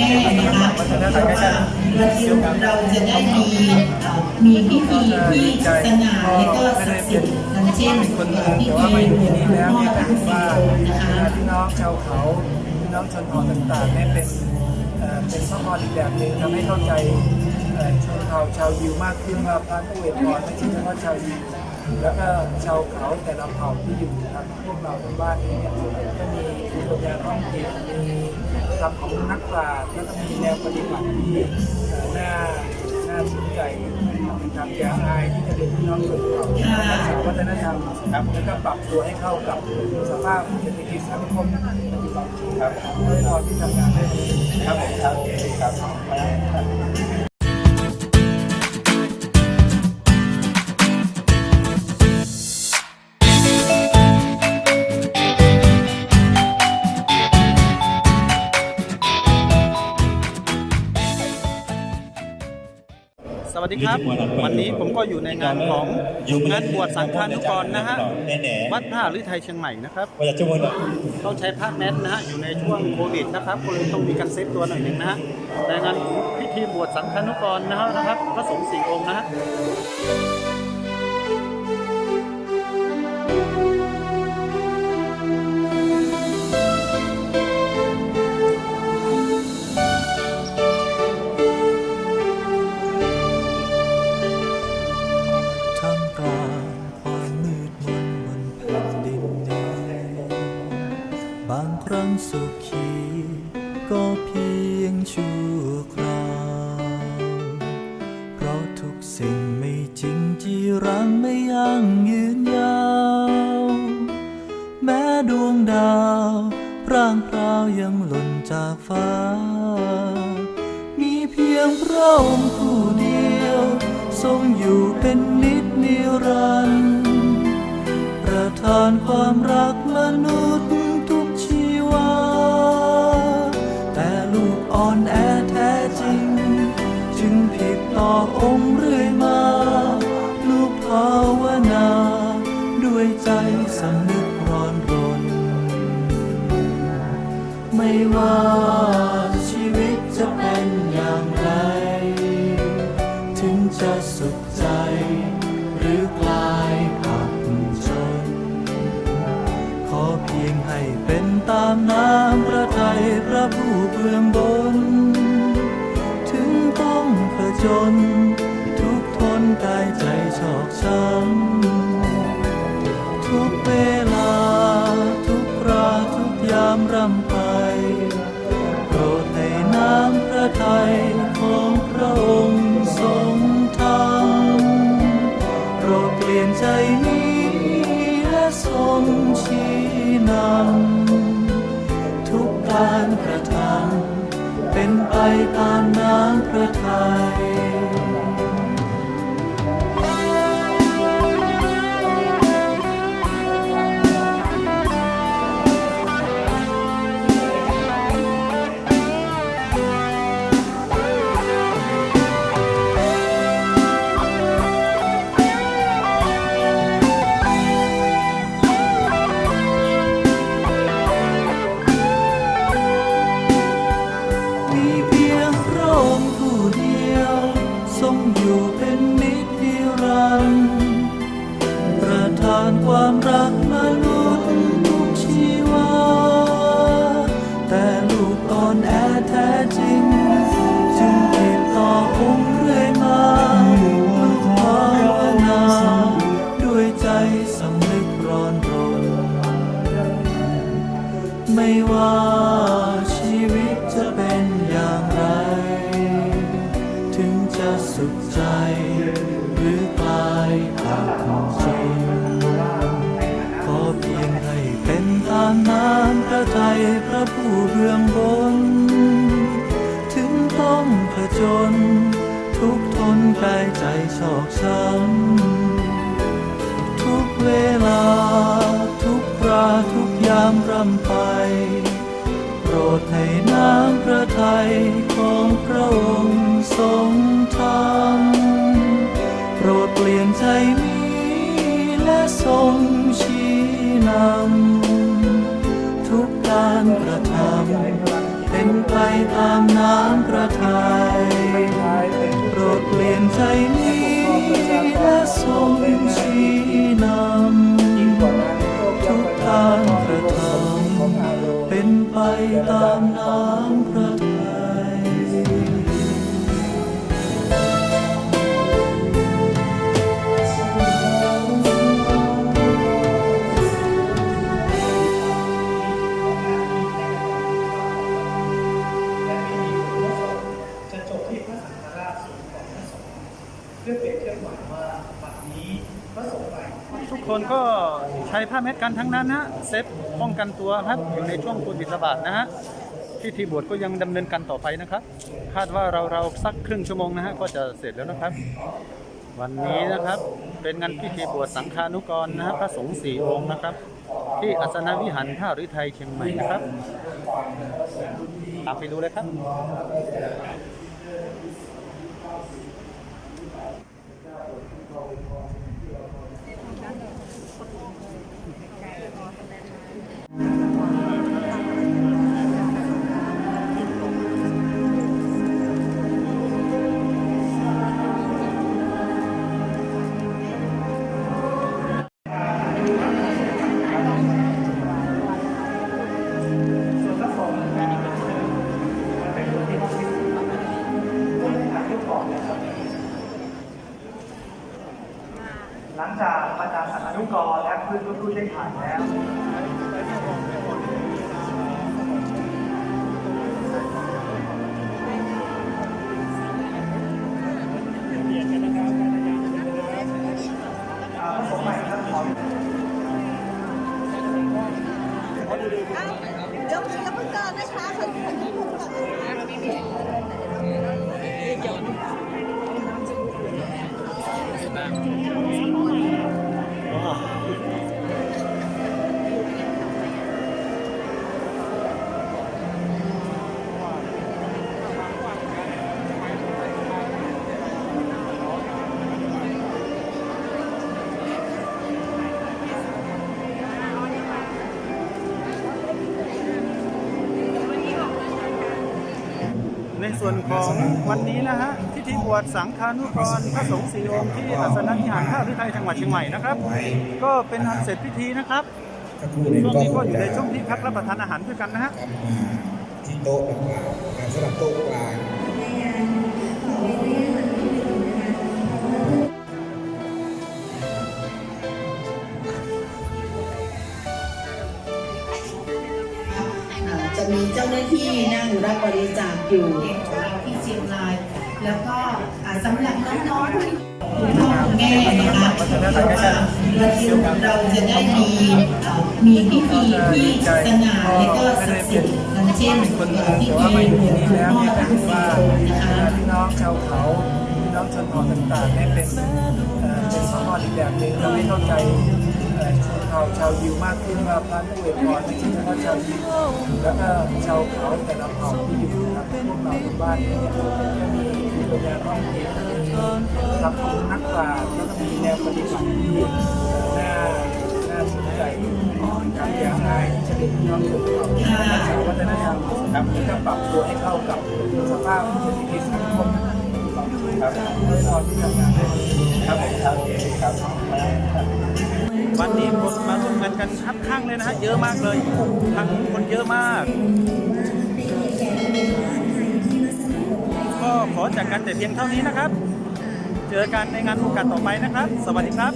แม่นะคะเพราะว่าเราเราจะได้มีเอ่มีพิธีที่สง่าและก็ศักดิ์สิทธิ์ดังเช่นพิธีหลวงพ่อพระศรีโกนะคะพี่น้องชาวเขาพี่น้องชนเผ่าต่างๆเนี่ยเป็นเป็นพระพรอีกแบบหนึ่งทำให้เข้าใจชนเผ่าชาวยิวมากขึ้นว่าพระผู้เวทพรไม่ใช่เฉพาะชาวยิวแล้วก็ชาวเขาแต่ละเผ่าที่อยู่ทางพวกเราในบ้านนี้เนี่ยก็มีภูมิปัญญาท้องถิ่นมี คำของนักปราชญ์แล้วก็มีแนวปฏิบัติที่น่าน่าสนใจนะครับอย่าอายที่จะเรียนพี่น้องชนเผ่ารักษาวัฒนธรรมครับแล้วก็ปรับตัวให้เข้ากับสภาพเศรษฐกิจสังคมปัจจุบันครับด้วยพรที่ทำงานได้ครับผมครับครับ สวัสดีครับ วันนี้ผมก็อยู่ในงานของงานบวชสังฆานุกรนะฮะวัดท่าฤทัยเชียงใหม่นะครับว่าจะจมูกต้องใช้ผ้าแมสนะฮะอยู่ในช่วงโควิดนะครับก็เลยต้องมีการเซฟตัวหน่อยหนึ่งนะฮะในงานพิธีบวชสังฆานุกรนะฮะนะครับพระสงฆ์สี่องค์นะฮะ ก็เพียงชั่วคราว เพราะทุกสิ่งไม่จริงจีรังไม่ยั่งยืนยาว แม้ดวงดาวร่างพราวยังหล่นจากฟ้า มีเพียงพระองค์ผู้เดียว ทรงอยู่เป็นนิจนิรันดร์ประทานความรักมนุษย์ ต่อองค์เรื่อยมา ลูกภาวนา ด้วยใจสำนึกร้อนรน ไม่ว่าชีวิตจะเป็นอย่างไร ถึงจะสุขใจ หรือกลายผักจน ขอเพียงให้เป็นตามน้ำพระทัยพระผู้เบื้องบน จญทุกทนกายใจชอกช้ำทุกเวลา ทุกคราทุกยามร่ำไปโปรดให้น้ำพระทัยของพระองค์ทรงทำโปรดเปลี่ยนใจนี้และทรงชี้นำ ตามน้ำพระทัย ผักจริงขอเพียงให้เป็นตามน้ำพระทัยพระผู้เบื้องบน ถึงต้องผจญทุกทนกายใจชอกช้ำทุกเวลา ทุกคราทุกยามรำไปโปรดให้น้ำพระทัยของพระองค์ทรงทำโปรดเปลี่ยนใจ ทรงชี้นำทุกการกระทำเป็นไปตามน้ำพระทัยท้ายเป็นโปรดเปลี่ยนใจนี้และทรงชี้นำทุกการกระทำเป็นไปตามน้ำ เพื่อเปรียบเทียบหมายว่าบัดนี้พระสงฆ์ใหม่ทุกคนก็ใช้ผ้าเม็ดกันทั้งนั้นนะเซฟป้องกันตัวครับอยู่ในช่วงโควิดระบาดนะฮะพิธีบวชก็ยังดำเนินการต่อไปนะครับ คาดว่าเราเราสักครึ่งชั่วโมงนะฮะก็จะเสร็จแล้วนะครับ วันนี้นะครับเป็นงานพิธีบวชสังฆานุกรนะฮะพระสงฆ์สี่องค์นะครับ ที่อัศนวิหารท่าฤทัยเชียงใหม่นะครับตามไปดูเลยครับ ส่วนของวันนี้นะฮะพิธีบวชสังฆานุกรพระสงฆ์สี่องค์ที่อาสนะวิหารท่าฤทัยจังหวัดเชียงใหม่นะครับ ก็เป็นอันเสร็จพิธีนะครับช่วงนี้ก็อยู่ในช่วงที่พักรับประทานอาหารด้วยกันนะฮะที่โต๊ะกลางสำหรับโต๊ะกลาง มีเจ้าหน้าที่นั่งรับบริจาคอยู่ของเราที่เชียงราย แล้วก็สำหรับน้องๆที่คุณพ่อคุณแม่นะคะเพราะว่าวันนี้เราจะได้มีมีพิธีที่สง่าและก็ศักดิ์สิทธิ์เช่นเอ่เมือองพิธีว่ามาอยู่หลที่วงนี่พ่อแล้วทั้งสี่ค์นะคะพี่น้องชาวเขาพี่น้องชนเผ่าต่างๆเนี่ยเป็นเอ่อเป็นสมอลอีกแบบหนึ่งทำให้เข้าใจ ชนเผ่าชาวยิวมากขึ้นว่าพระผู้เอกพรไม่ใช่เฉพาะชาวยิวแล้วก็ชาวเขาแต่ละเผ่าที่อยู่นะครับพวกเราทุกบ้านเนี่ยจะมีภูมิปัญญาท้องถิ่นมีคำพูดนักปราชญ์แล้วก็มีแนวปฏิบัติที่น่าน่าสนใจการอย่างไรที่จะเป็นพี่น้องชนเผ่าที่รักษาวัฒนธรรมครับแล้วก็ปรับตัวให้เข้ากับสภาพเศรษฐกิจสังคม ครับครับผมครับวันนี้คนมาร่วมงานกันคับข้างเลยนะฮะเยอะมากเลยทั้งคนเยอะมาก ก็ขอจากกันแต่เพียงเท่านี้นะครับ เจอกันในงานโอกาสต่อไปนะครับ สวัสดีครับ